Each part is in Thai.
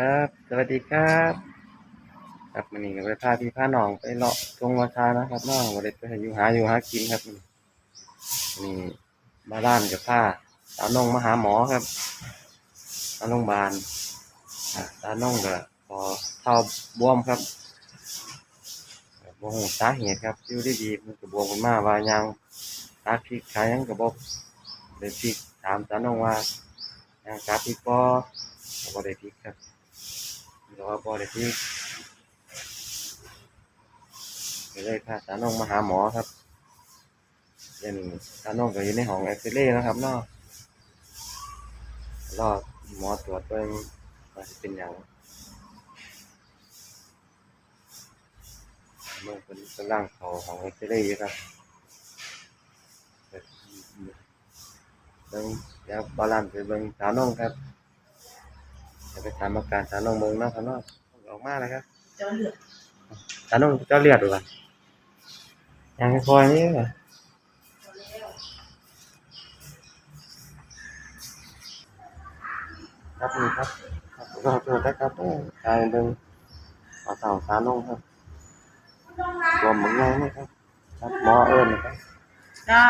ครับ สวัสดีครับ ครับมันนี่ก็ไปพาพี่พาน้องไปเลาะตรงราคานะครับน้องบ่ได้ไปอยู่หาอยู่หากินครับนี่มาบ้านกับพาตาน้องมาหาหมอครับมาโรงพยาบาลอ่าตาน้องก็พอเท่าบวมครับบ่ฮู้สาเหตุครับอยู่ดีๆมันก็บวมขึ้นมาว่ายังตาพริกขายังก็บ่ได้พริกถามตาน้องว่ายังตาพริกบ่ก็บ่ได้พริกครับ ก็ว่าบ่ได้พริกก็เลยพาตาน้องมาหาหมอครับเย็นตาน้องก็อยู่ในห้องเอ็กซเรย์นะครับเนาะรอหมอตรวจเบิ่งว่าสิเป็นหยังเมื่อเป็นกำลังเขาห้องเอ็กซเรย์อยู่ครับเบิ่งยวบาลานซ์ไปเบิ่งตาน้องครับ จะไปถามอาการตาน้องเบิ่งเนาะครับเนาะออกมาแล้วครับเจ้าเลือดตาน้องเจ้าเลือดดูกันยังคอยนี่เหรอครับนี่ครับครับขอโทษนะครับเออทางเบิ่งเอาเต่าตาน้องครับรวมเหมือนไงนะครับครับหมอเอิญนะครับจ้า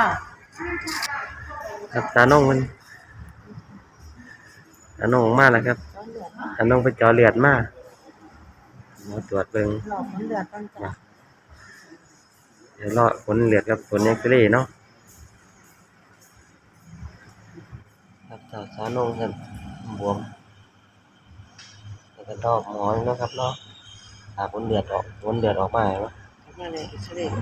ครับตาน้องมันตาน้องออกมาแล้วครับ เจ้าเลือดตาน้องไปเจาะเลือดมาหมอตรวจเบิ่งหลอกมันเลือดตั้งจ้าเดี๋ยวรอผลเลือดกับผลเอ็กซเรย์เนาะครับเจ้าสาวนงครับบวมแล้วก็ดอกหมอนเนาะครับเนาะหาผลเลือดออกผลเลือดออกมาเนาะมาเลยอิสราเอล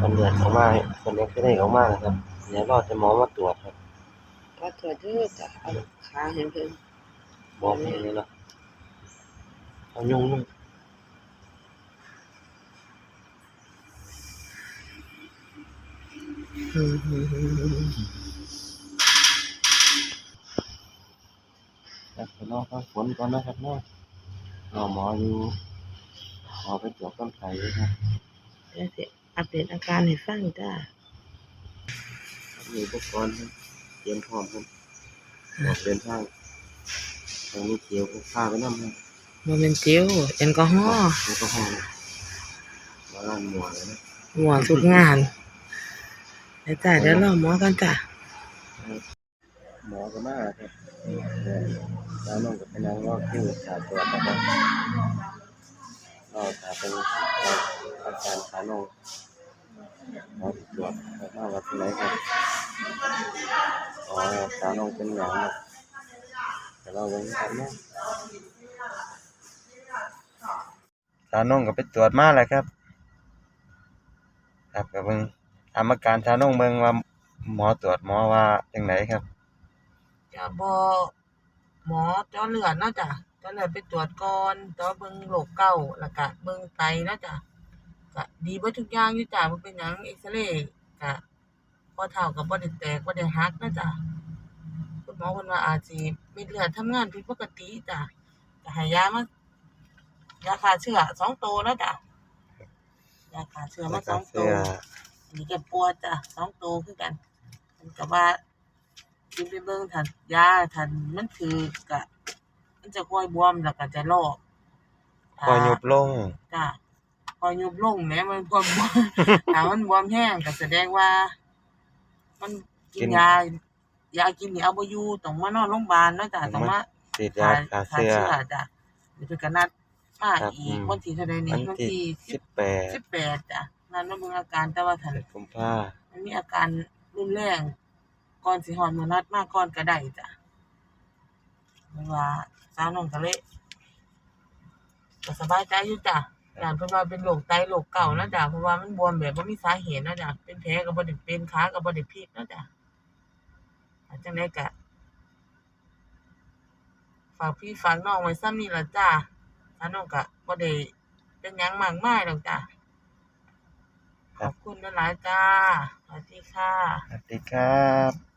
ผลเลือดออกมาผลเอ็กซเรย์ออกมานะครับเดี๋ยวรอจะหมอมาตรวจครับก็ตรวจเด้อจ้ะเอาขาเห็นเพิ่นบวมอย่างนี้เนาะ เอายุ่งนุ่งครับไปรอฟังผลก่อนนะครับเนาะรอหมออยู่หมอไปตรวจต้นไข่ครับเดี๋ยวสิอัปเดตอาการให้ฟังจ้ามีอุปกรณ์ครับเตรียมพร้อมครับออกเดินทางตรงนี้เขียวพกผ้าไปน้ำครับ บ่แม่นเจลแอลกอฮอล์แอลกอฮอล์มาล้างหมวเลยนะหัวทุกงานเดี๋ยวจ้าเดี๋ยวรอหมอกันจ้ะหมอก็มาครับแล้วน้องก็ไปนั่งรอคิวสาตรวจนะครับรอสาเป็นอาการขาน้องหมอตรวจแล้วมาว่าที่ไหนครับอ๋อขาน้องเป็นอย่างครับแต่เราเป็นครับเนาะ ขาน้องก็ไปตรวจมาแล้วครับ ครับก็เบิ่งถามอาการขาน้องเบิ่งว่าหมอตรวจหมอว่าจังไดครับจะบ่หมอเจ้าเลือดเนาะจ้ะเจ้าเลือดไปตรวจก่อนเจ้าเบิ่งโรคเก่าแล้วก็เบิ่งไตเนาะจ้ะก็ดีเบิดทุกอย่างอยู่จ้ะบ่เป็นหยังเอ็กซเรย์ก็พอเท่ากับบ่ได้แตกบ่ได้หักเนาะจ้ะคุณหมอเพิ่นว่าอาจสิเม็ดเลือดทำงานผิดปกติจ้ะก็ให้ยามา ยาฆ่าเชื้อสองโตเนาะจ้ะยาฆ่าเชื้อมาสองโตอันนี้แก็ปวดจ้ะสองโตคือกันเพิ่นก็ว่ากินไปเบิ่งถ้ายาถ้ามันถือก็มันจะค่อยบวมแล้วก็จะลอกคอยยุบลงจ้ะพอยุบลงแหมมันพอบวมถ้ามันบวมแห้งก็แสดงว่า มันกินยายากินนี่เอาบ่อยู่ต้องมานอนโรงพยาบาลเนาะจ้ะต้องมาติดยาขาเสื้อจ้ะเดี๋ยวเพิ่นก็นัด มาครับอีอืกม วันที่เท่าใดนี่วันวันที่ที่สิบแปดสิบแปดจ้ะนัดมาเบิ่งอาการแต่ว่าถ้าเดือนกุมภามันมีอาการรุนแรงก่อนสิฮอดมื้อนัดมาก่อนก็ได้จ้ะเพราะว่าสาวน้องก็เลยก็สบายใจอยู่จ้ะอย่างเพิ่นว่าเป็นโรคไตโรคเก่านะจ้ะเพราะว่ามันบวมแบบบ่มีสาเหตุนะจ้ะเป็นแผลก็บ่ได้เป็นขาก็บ่ได้พลิกนะจ้ะอาจังได๋ก็ฝากพี่ฝากน้องไว้ซ้ำนี่ล่ะจ้ะ ถ้าน้องก็บ่ได้เป็นหยังมากมายดอกจ้ะขอบคุณหลายๆจ้าสวัสดีค่ะ สวัสดีครับ